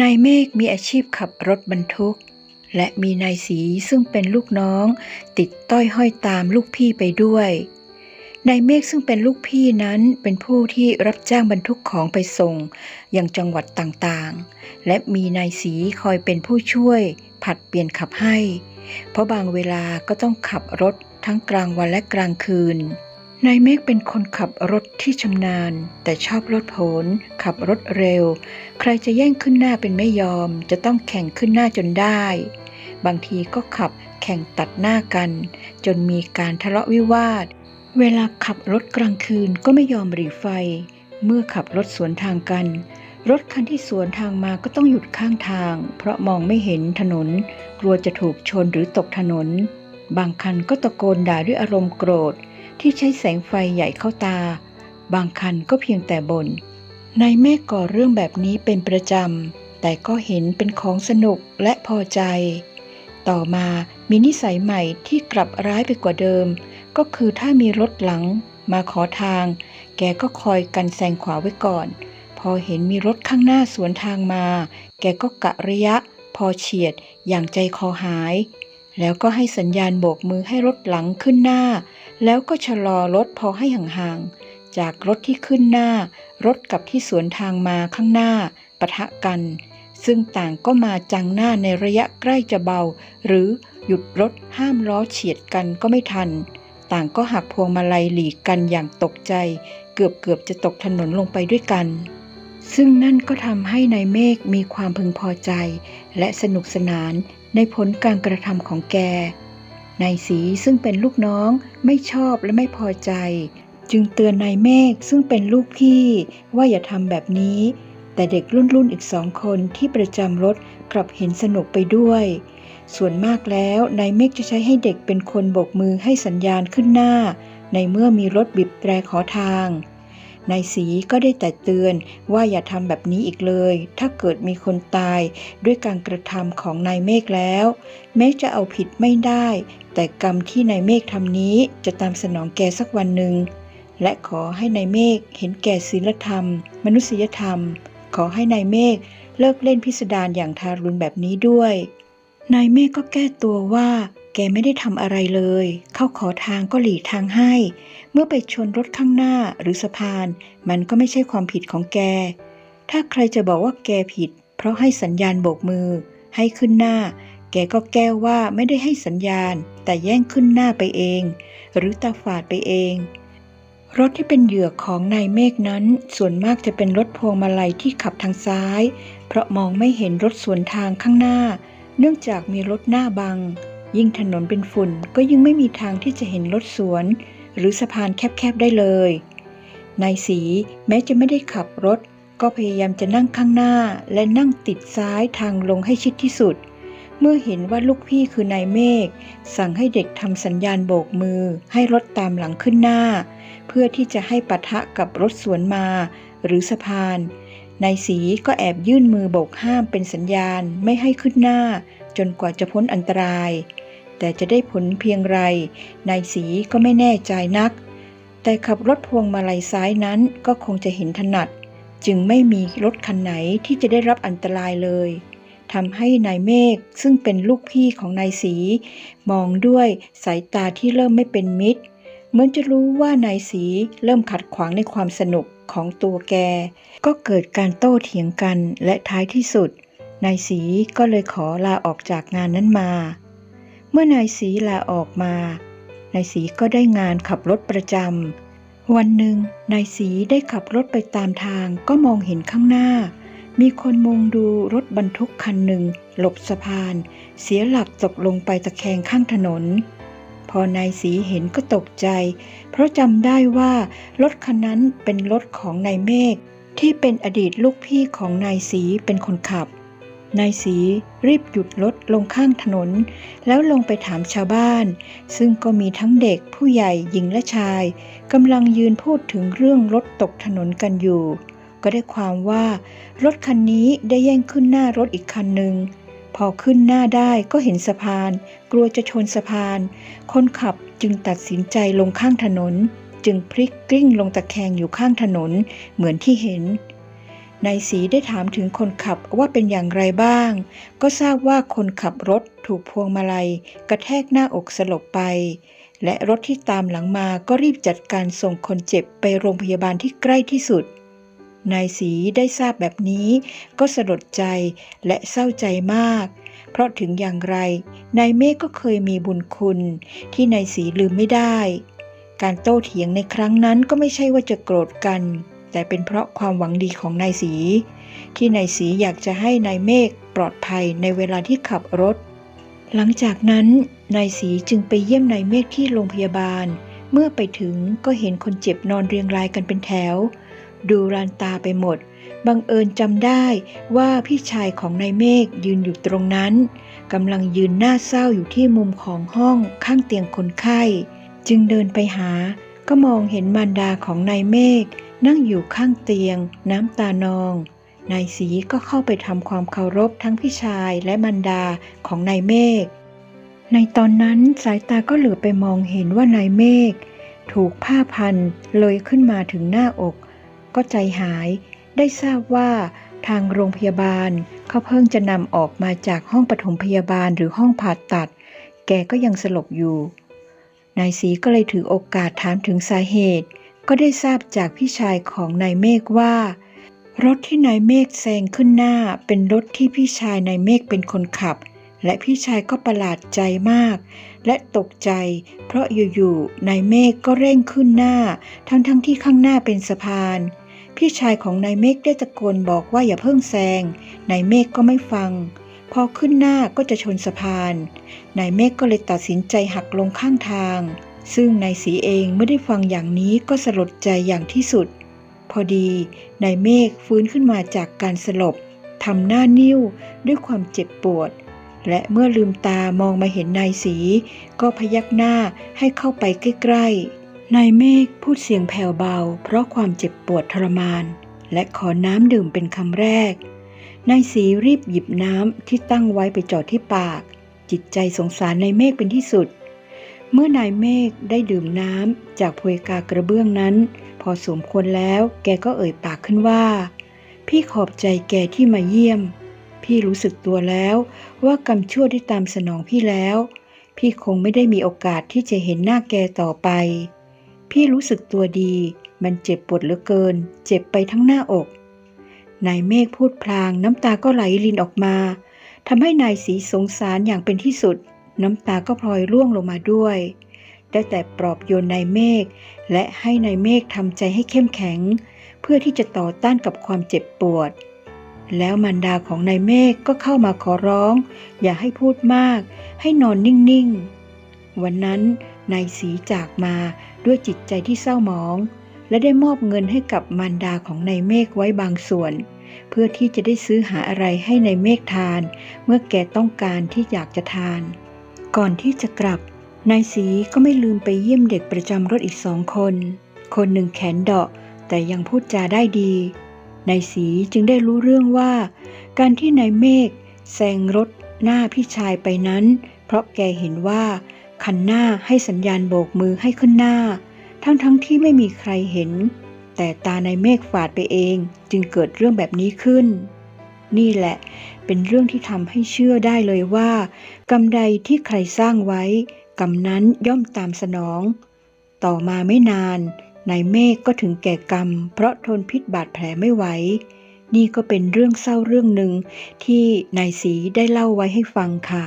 นายเมฆมีอาชีพขับรถบรรทุก และมีนายสีซึ่งเป็นลูกน้อง ติดต้อยห้อยตามลูกพี่ไปด้วยนายเมฆซึ่งเป็นลูกพี่นั้นเป็นผู้ที่รับจ้างบรรทุกของไปส่งยังจังหวัดต่างๆ และมีนายสีคอยเป็นผู้ช่วยผัดเปลี่ยนขับให้ เพราะบางเวลาก็ต้องขับรถทั้งกลางวันและกลางคืน นายเมฆเป็นคนขับรถที่ชำนาญ แต่ชอบรถโผนขับรถเร็ว ใครจะแย่งขึ้นหน้าเป็นไม่ยอม จะต้องแข่งขึ้นหน้าจนได้ บางทีก็ขับแข่งตัดหน้ากัน จนมีการทะเลาะวิวาท เวลาขับรถกลางคืนก็ไม่ยอมหรีไฟ เมื่อขับรถสวนทางกัน รถคันที่สวนทางมาก็ต้องหยุดข้างทาง เพราะมองไม่เห็นถนน กลัวจะถูกชนหรือตกถนน บางคันก็ตะโกนด่าด้วยอารมณ์โกรธ ที่ใช้แสงไฟใหญ่เข้าตา บางคันก็เพียงแต่บน่นนายเมฆก่อเรื่องแบบนี้เป็นประจำ แต่ก็เห็นเป็นของสนุกและพอใจ ต่อมามีนิสัยใหม่ที่กลับร้ายไปกว่าเดิม ก็คือถ้ามีรถหลังมาขอทาง แกก็คอยกันแซงขวาไว้ก่อน พอเห็นมีรถข้างหน้าสวนทางมา แกก็กะระยะ พอเฉียดอย่างใจคอหาย แล้วก็ให้สัญญาณโบกมือให้รถหลังขึ้นหน้า แล้วก็ชะลอรถพอให้ห่างๆ จากรถที่ขึ้นหน้า รถกับที่สวนทางมาข้างหน้าปะทะกัน ซึ่งต่างก็มาจังหน้าในระยะใกล้จะเบา หรือหยุดรถห้ามล้อเฉียดกันก็ไม่ทัน ต่างก็หักพวงมาลัยหลีกกันอย่างตกใจ เกือบเกือบจะตกถนนลงไปด้วยกัน ซึ่งนั่นก็ทำให้นายเมฆมีความพึงพอใจ และสนุกสนานในผลการกระทำของแก นายสีซึ่งเป็นลูกน้องไม่ชอบและไม่พอใจ จึงเตือนนายเมฆซึ่งเป็นลูกพี่ว่าอย่าทำแบบนี้ แต่เด็กรุ่นรุ่นอีกสองคนที่ประจำรถกลับเห็นสนุกไปด้วย ส่วนมากแล้วนายเมฆจะใช้ให้เด็กเป็นคนโบกมือให้สัญญาณขึ้นหน้า ในเมื่อมีรถบีบแตรขอทาง นายสีก็ได้แต่เตือนว่าอย่าทำแบบนี้อีกเลย ถ้าเกิดมีคนตายด้วยการกระทำของนายเมฆแล้ว แม้จะเอาผิดไม่ได้ แต่กรรมที่นายเมฆทำนี้จะตามสนองแกสักวันหนึ่ง และขอให้นายเมฆเห็นแก่ศีลธรรม มนุษยธรรม ขอให้นายเมฆเลิกเล่นพิสดารอย่างทารุณแบบนี้ด้วย นายเมฆก็แก้ตัวว่า แกไม่ได้ทำอะไรเลย เข้าขอทางก็หลีกทางให้ เมื่อไปชนรถข้างหน้าหรือสะพาน มันก็ไม่ใช่ความผิดของแก ถ้าใครจะบอกว่าแกผิด เพราะให้สัญญาณโบกมือ ให้ขึ้นหน้า แกก็แก้ว่าไม่ได้ให้สัญญาณ แต่แย่งขึ้นหน้าไปเอง หรือตาฝาดไปเอง รถที่เป็นเหยื่อของนายเมฆนั้น ส่วนมากจะเป็นรถพวงมาลัยที่ขับทางซ้าย เพราะมองไม่เห็นรถสวนทางข้างหน้า เนื่องจากมีรถหน้าบัง ยิ่งถนนเป็นฝุ่นก็ยิ่งไม่มีทางที่จะเห็นรถสวน หรือสะพานแคบๆได้เลย นายสีแม้จะไม่ได้ขับรถ ก็พยายามจะนั่งข้างหน้าและนั่งติดซ้ายทางลงให้ชิดที่สุด เมื่อเห็นว่าลูกพี่คือนายเมฆสั่งให้เด็กทำสัญญาณโบกมือ ให้รถตามหลังขึ้นหน้า เพื่อที่จะให้ปะทะกับรถสวนมา หรือสะพานนายสีก็แอบยื่นมือโบกห้ามเป็นสัญญาณไม่ให้ขึ้นหน้า จนกว่าจะพ้นอันตราย แต่จะได้ผลเพียงไร นายสีก็ไม่แน่ใจนัก แต่ขับรถพวงมาลัยซ้ายนั้นก็คงจะเห็นถนัด จึงไม่มีรถคันไหนที่จะได้รับอันตรายเลยทำให้นายเมฆซึ่งเป็นลูกพี่ของนายสี มองด้วยสายตาที่เริ่มไม่เป็นมิตร เหมือนจะรู้ว่านายสีเริ่มขัดขวางในความสนุกของตัวแก ก็เกิดการโต้เถียงกันและท้ายที่สุด นายสีก็เลยขอลาออกจากงานนั้นมา เมื่อนายสีลาออกมานายสีก็ได้งานขับรถประจำวันหนึ่งนายสีได้ขับรถไปตามทางก็มองเห็นข้างหน้า มีคนมุงดูรถบรรทุกคันหนึ่ง หลบสะพาน เสียหลักตกลงไปตะแคงข้างถนน พอนายสีเห็นก็ตกใจ เพราะจำได้ว่ารถคันนั้นเป็นรถของนายเมฆที่เป็นอดีตลูกพี่ของนายสีเป็นคนขับ นายสีรีบหยุดรถลงข้างถนน แล้วลงไปถามชาวบ้าน ซึ่งก็มีทั้งเด็กผู้ใหญ่หญิงและชายกำลังยืนพูดถึงเรื่องรถตกถนนกันอยู่ ก็ได้ความว่า รถคันนี้ได้แย่งขึ้นหน้ารถอีกคันหนึ่งพอขึ้นหน้าได้ก็เห็นสะพาน กลัวจะชนสะพาน คนขับจึงตัดสินใจลงข้างถนน จึงพลิกกลิ้งลงตะแคงอยู่ข้างถนน เหมือนที่เห็น นายสีได้ถามถึงคนขับว่าเป็นอย่างไรบ้าง ก็ทราบว่าคนขับรถถูกพวงมาลัย กระแทกหน้าอกสลบไป และรถที่ตามหลังมาก็รีบจัดการส่งคนเจ็บไปโรงพยาบาลที่ใกล้ที่สุด นายสีได้ทราบแบบนี้ ก็สลดใจและเศร้าใจมาก เพราะถึงอย่างไร นายเมฆก็เคยมีบุญคุณ ที่นายสีลืมไม่ได้ การโต้เถียงในครั้งนั้นก็ไม่ใช่ว่าจะโกรธกัน แต่เป็นเพราะความหวังดีของนายสี ที่นายสีอยากจะให้นายเมฆปลอดภัยในเวลาที่ขับรถ หลังจากนั้นนายสีจึงไปเยี่ยมนายเมฆที่โรงพยาบาล เมื่อไปถึงก็เห็นคนเจ็บนอนเรียงรายกันเป็นแถว ดูรานตาไปหมด บังเอิญจำได้ว่าพี่ชายของนายเมฆยืนอยู่ตรงนั้นกำลังยืนหน้าเศร้าอยู่ที่มุมของห้องข้างเตียงคนไข้ จึงเดินไปหาก็มองเห็นมารดาของนายเมฆ นั่งอยู่ข้างเตียง น้ำตานอง นายสีก็เข้าไปทำความเคารพทั้งพี่ชายและมารดาของนายเมฆ ในตอนนั้นสายตาก็เหลือไปมองเห็นว่านายเมฆถูกผ้าพันเลยขึ้นมาถึงหน้าอก ก็ใจหายได้ทราบว่าทางโรงพยาบาลเขาเพิ่งจะนำออกมาจากห้องปฐมพยาบาลหรือห้องผ่าตัด แกก็ยังสลบอยู่ นายศรีก็เลยถือโอกาสถามถึงสาเหตุ ก็ได้ทราบจากพี่ชายของนายเมฆว่า รถที่นายเมฆแซงขึ้นหน้าเป็นรถที่พี่ชายนายเมฆเป็นคนขับ และพี่ชายก็ประหลาดใจมาก และตกใจ เพราะอยู่ๆนายเมฆก็เร่งขึ้นหน้า ทั้งๆทที่ข้างหน้าเป็นสะพาน พี่ชายของนายเมฆได้ตะโกนบอกว่าอย่าเพิ่งแซงนายเมฆก็ไม่ฟังพอขึ้นหน้าก็จะชนสะพาน นายเมฆก็เลยตัดสินใจหักลงข้างทาง ซึ่งนายสีเองเมื่อได้ฟังอย่างนี้ก็สลดใจอย่างที่สุด พอดีนายเมฆฟื้นขึ้นมาจากการสลบทำหน้านิ้วด้วยความเจ็บปวด และเมื่อลืมตามองมาเห็นนายสี ก็พยักหน้าให้เข้าไปใกล้ๆนายเมฆพูดเสียงแผ่วเบา เพราะความเจ็บปวดทรมาน และขอน้ำดื่มเป็นคำแรกนายสีรีบหยิบน้ำที่ตั้งไว้ไปจอดที่ปาก จิตใจสงสารนายเมฆเป็นที่สุด เมื่อนายเมฆได้ดื่มน้ำจากพวยกากระเบื้องนั้น พอสมควรแล้วแกก็เอ่ยปากขึ้นว่า พี่ขอบใจแกที่มาเยี่ยม พี่รู้สึกตัวแล้วว่ากรรมชั่วได้ตามสนองพี่แล้ว พี่คงไม่ได้มีโอกาสที่จะเห็นหน้าแกต่อไป พี่รู้สึกตัวดี มันเจ็บปวดเหลือเกิน เจ็บไปทั้งหน้าอกนายเมฆพูดพลางน้ำตาก็ไหลรินออกมาทำให้นายสีสงสารอย่างเป็นที่สุด น้ำตาก็พลอยร่วงลงมาด้วย ได้แต่ปลอบโยนนายเมฆและให้นายเมฆทำใจให้เข้มแข็ง เพื่อที่จะต่อต้านกับความเจ็บปวด แล้วมารดาของนายเมฆก็เข้ามาขอร้อง อย่าให้พูดมาก ให้นอนนิ่งๆ วันนั้นนายสีจากมาด้วยจิตใจที่เศร้าหมอง และได้มอบเงินให้กับมารดาของนายเมฆไว้บางส่วนเพื่อที่จะได้ซื้อหาอะไรให้นายเมฆทาน เมื่อแกต้องการที่อยากจะทาน ก่อนที่จะกลับ นายสีก็ไม่ลืมไปเยี่ยมเด็กประจำรถอีกสองคน คนหนึ่งแขนเดาะ แต่ยังพูดจาได้ดี นายสีจึงได้รู้เรื่องว่า การที่นายเมฆแซงรถหน้าพี่ชายไปนั้น เพราะแกเห็นว่า คันหน้าให้สัญญาณโบกมือให้ขึ้นหน้า ทั้งๆทที่ไม่มีใครเห็น แต่ตานายเมฆฝาดไปเองจึงเกิดเรื่องแบบนี้ขึ้น นี่แหละ เป็นเรื่องที่ทำให้เชื่อได้เลยว่ากรรมใดที่ใครสร้างไว้ กรรมนั้นย่อมตามสนอง ต่อมาไม่นานนายเมฆก็ถึงแก่กรรม เพราะทนพิษบาดแผลไม่ไหวนี่ก็เป็นเรื่องเศร้าเรื่องหนึ่งที่นายสีได้เล่าไว้ให้ฟังค่ะ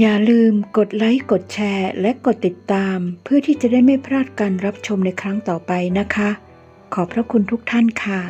อย่าลืมกดไลค์กดแชร์ และกดติดตาม เพื่อที่จะได้ไม่พลาดการรับชมในครั้งต่อไปนะคะ ขอบพระคุณทุกท่านค่ะ